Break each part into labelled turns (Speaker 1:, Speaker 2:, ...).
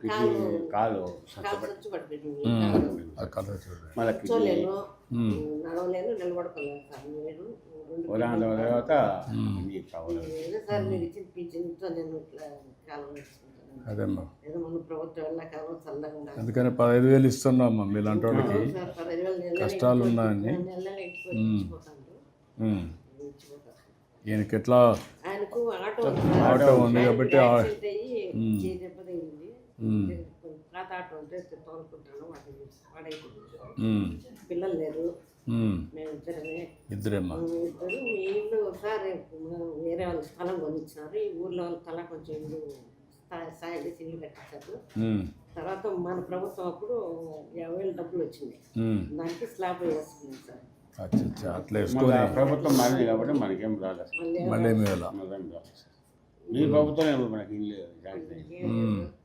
Speaker 1: Kidney కాలు. మళ్ళీ kidney.
Speaker 2: నడవలేను sir. నేను రెండు
Speaker 1: ఉదాహరణ తర్వాత కిడ్నీ కావాలి
Speaker 2: ఏదో సార్ మీరు ఇచ్చిన పింఛన్తో నేను ఇట్లా కాలం
Speaker 3: అదేమ్మా. అందుకని పదహైదు వేలు ఇస్తున్నామ్మా మీలాంటి వాళ్ళకి. కష్టాలు ఉన్నాయని. ఈయనకి ఎట్లా.
Speaker 2: ఆటో ఉంది.
Speaker 3: కాబట్టి
Speaker 2: ఆటో ఉంటే తోలుకుంటాను. పిల్లలు లేరు.
Speaker 3: మ్మ్.
Speaker 2: మేమిద్దరమే.
Speaker 3: ఇద్దరేమ్మా?
Speaker 2: ఇద్దరు. ఇల్లు ఒకసారి వేరే వాళ్ళ స్థలం కొనిచ్చినారు ఈ ఊర్లో వాళ్ళ తల కొంచెం ఇల్లు సాయం చేసి ఇల్లు కట్టించారు. తర్వాత మన ప్రభుత్వం అప్పుడు యాభై వేలు డబ్బులు వచ్చింది. దానికి స్లాబ్ వేసుకున్నాం సార్.
Speaker 3: అట్లా
Speaker 1: ప్రభుత్వం మారింది కాబట్టి మనకేం రాలేదు.
Speaker 2: మళ్ళీ
Speaker 1: ఈ ప్రభుత్వం మనకి ఇల్లు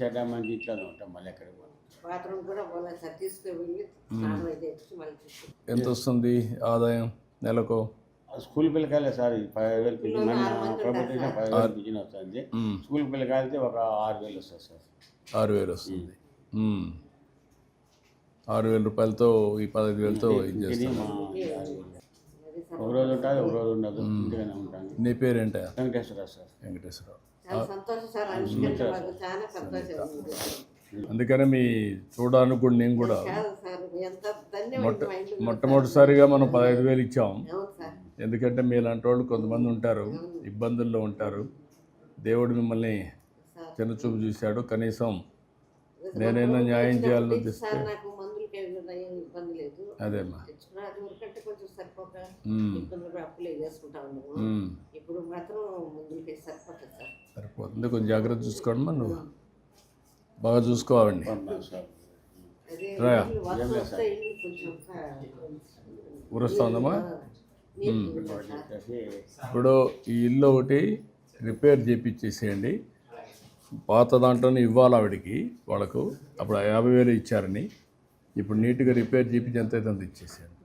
Speaker 1: చెడ్డ మంది ఇంట్లోనే ఉంటాం మళ్ళీ ఎక్కడికి పోను.
Speaker 2: బాత్రూమ్ కూడా పోలేదు సార్ తీసుకుని వెళ్ళి స్నానం అయితే చేసి మళ్ళీ తీసుకు
Speaker 3: ఎంత వస్తుంది ఆదాయం నెలకు?
Speaker 1: స్కూల్ పిల్లకాయలే సార్ పదిహేను వేలు పిల్లలు ప్రభుత్వం పదిహేను వేలు పిల్లలు వస్తుంది. స్కూల్ పిల్లకాయలతో ఒక ఆరు వేలు వస్తుంది సార్.
Speaker 3: ఆరు వేలు వస్తుంది. ఆరు వేల రూపాయలతో ఈ పదహైదు వేలతో.
Speaker 1: ఒక రోజు ఉంటుంది ఒక రోజు ఉండదు
Speaker 3: నీ పేరేంటా
Speaker 1: వెంకటేశ్వర సార్.
Speaker 3: వెంకటేశ్వరరావు. అందుకనే మీ చూడడానికి కూడా నేను కూడా మొట్టమొదటిసారిగా మనం పదహైదు వేలు ఇచ్చాం. ఎందుకంటే మీలాంటి వాళ్ళు కొంతమంది ఉంటారు ఇబ్బందుల్లో ఉంటారు. దేవుడు మిమ్మల్ని
Speaker 2: సార్.
Speaker 3: చిన్నచూపు చూశాడు. కనీసం నేనైనా న్యాయం చేయాలని ఉద్దేశిస్తే
Speaker 2: సార్ నాకు మందులకి ఏం ఇబ్బంది లేదు.
Speaker 3: అదేమ్మా.
Speaker 2: ఇప్పుడు మాత్రం సరిపోతుంది సార్.
Speaker 3: సరిపోతుంది కొంచెం జాగ్రత్త చూసుకోండి మరి నువ్వు. బాగా చూసుకోవాలండి. రాయా. ఊరుస్తుందమ్మా ఇప్పుడు ఈ ఇల్లు ఒకటి రిపేర్ చేయించేసేయండి పాత దాంట్లోనే ఇవ్వాలి ఆవిడకి వాళ్ళకు. అప్పుడు యాభై వేలు ఇచ్చారని. ఇప్పుడు నీట్గా రిపేర్ చేయించి ఎంత అయితే అంత ఇచ్చేసేయండి.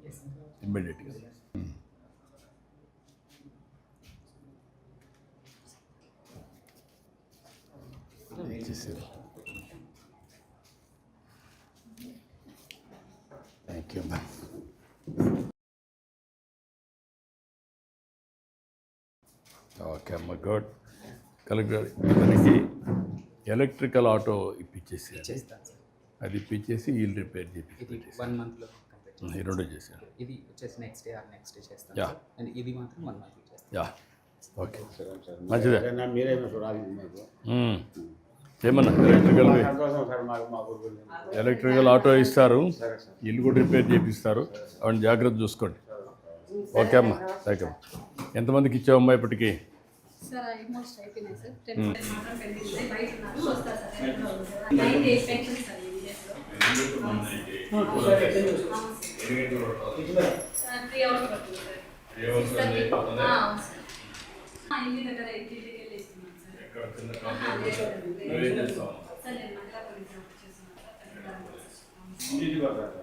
Speaker 3: ఇమ్మీడియట్గా. ఇచ్చేసారు థ్యాంక్ యూ మ్యామ్ ఓకే అమ్మ గుడ్ కలెక్టర్ ఇతనికి ఎలక్ట్రికల్ ఆటో ఇప్పించేసి అది ఇప్పించేసి వీల్ రిపేర్ చేసి
Speaker 4: వన్ మంత్లో
Speaker 3: ఈ రెండు చేశాను
Speaker 4: ఇది వచ్చేసి next day or next day చేస్తాను. సార్. అండ్ ఇది మాత్రం వన్ చేస్తాను.
Speaker 3: యా. ఓకే.
Speaker 1: సరే సార్.
Speaker 3: మంచిదే.
Speaker 1: మీరేమో చూడాలి.
Speaker 3: ఏమన్నా? ఎలక్ట్రికల్ ఎలక్ట్రికల్ ఆటో ఇస్తారు. ఇల్లు కూడా రిపేర్ చేపిస్తారు. అవన్నీ జాగ్రత్త చూసుకోండి. ఓకే అమ్మా థ్యాంక్ యూ ఎంతమందికి ఇచ్చావమ్మా ఇప్పటికీ?
Speaker 5: త్రీ అవర్స్ అవును సార్ ఆ,